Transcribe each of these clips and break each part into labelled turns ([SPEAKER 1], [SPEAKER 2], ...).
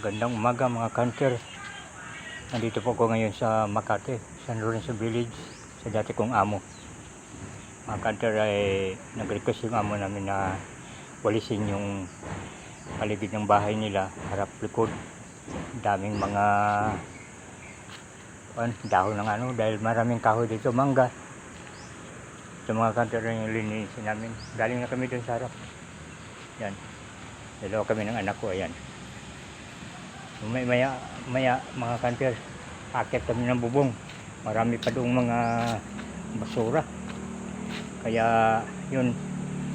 [SPEAKER 1] Gandang umaga mga kanter. Nandito po ako ngayon sa Makati, San Lorenzo Village, sa dati kong amo. Mga kanter ay nag-request yung amo namin na walisin yung paligid ng bahay nila, harap likod. Daming mga an, dahon ng ano, dahil maraming kahoy dito, mangga. Ito mga kanter yung linisin namin. Galing na kami dun sa harap. Yan. Dalawa kami ng anak ko, ayan. May maya, maya mga kanter, akit kami ng bubong. Marami pa doong mga basura. Kaya yun,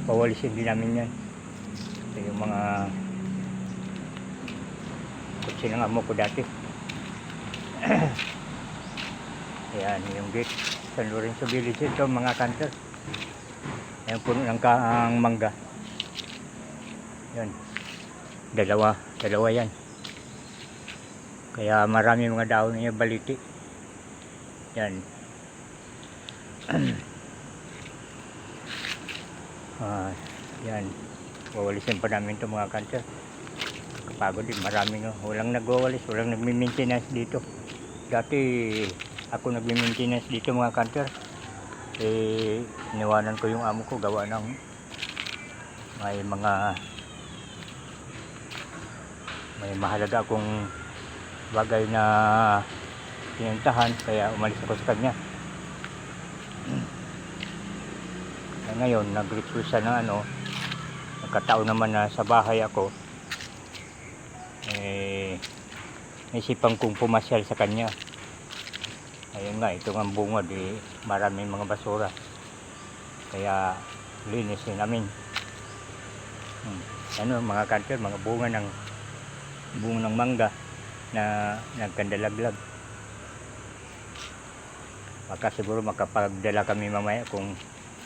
[SPEAKER 1] pawalisin din namin yan. Ito yung mga kutsi ng amo ko dati. Ayan, yung gate. San Lorenzo Village ito mga kanter. Ayan puno ng kaang mangga. Yan. Dalawa, dalawa yan. Kaya marami mga daon niya baliti. Yan. ah, yan. Wawalisin pa namin ito mga kanter. Kapagod din, marami no. Walang nagwawalis, walang nagmi-maintenance dito. Dati ako nagmi-maintenance dito mga kanter. Eh, iniwanan ko yung amo ko gawa ng may mga may mahalaga akong bagay na pinuntahan kaya umalis ako sa kanya. Kaya ngayon nag-request siya ng ano nagkataon naman na sa bahay ako. Eh naisipan kong pumasyal sa kanya. Ayun nga ito nga bunga di maraming mga basura. Kaya linisin namin. Hmm. ano mga kanter mga bunga ng bunga ng mangga na nagkandalaglag. Baka siguro makapagdala kami mamaya kung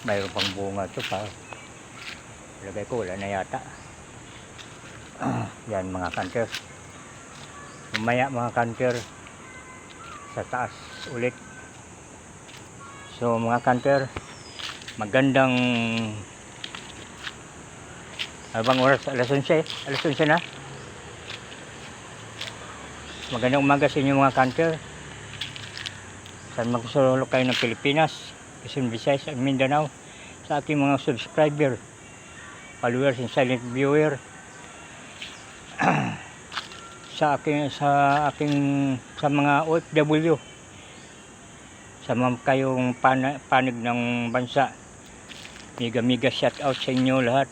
[SPEAKER 1] mayroon pang bunga ito pa. Lagay ko wala na yata. Yan mga kanter. Mamaya mga kanter sa taas ulit. So mga kanter, magandang Abang oras, alas 11, alas 11 na. Magandang umaga sa inyo mga kanter. Saan magsusulok kayo ng Pilipinas, Quezon Visayas at Mindanao sa aking mga subscriber, followers and silent viewer. sa aking sa aking sa mga OFW sa mga kayong pan, panig ng bansa. Mega mega shout out sa inyo lahat.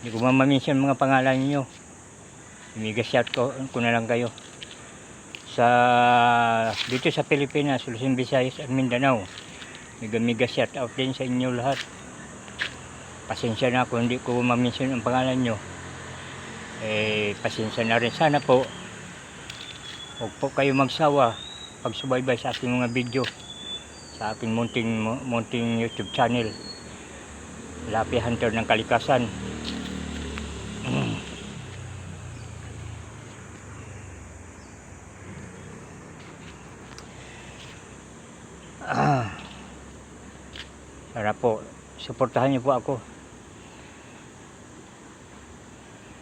[SPEAKER 1] Hindi ko mamaminsan mga pangalan niyo. Mega shout ko, ko na lang kayo. Sa dito sa Pilipinas, Luzon, Visayas at Mindanao. Mega mega shout out din sa inyo lahat. Pasensya na kung hindi ko ma-mention ang pangalan nyo. Eh, pasensya na rin. Sana po, huwag po kayo magsawa pagsubaybay sa aking mga video sa aking munting, munting YouTube channel. Lapi Hunter ng Kalikasan. Ah. Sana po, suportahan niyo po ako.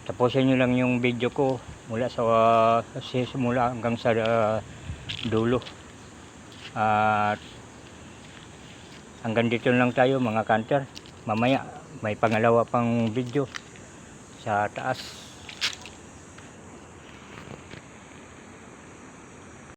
[SPEAKER 1] Tapusin niyo lang yung video ko mula sa uh, simula hanggang sa uh, dulo. At hanggang dito lang tayo mga kanter. Mamaya may pangalawa pang video sa taas.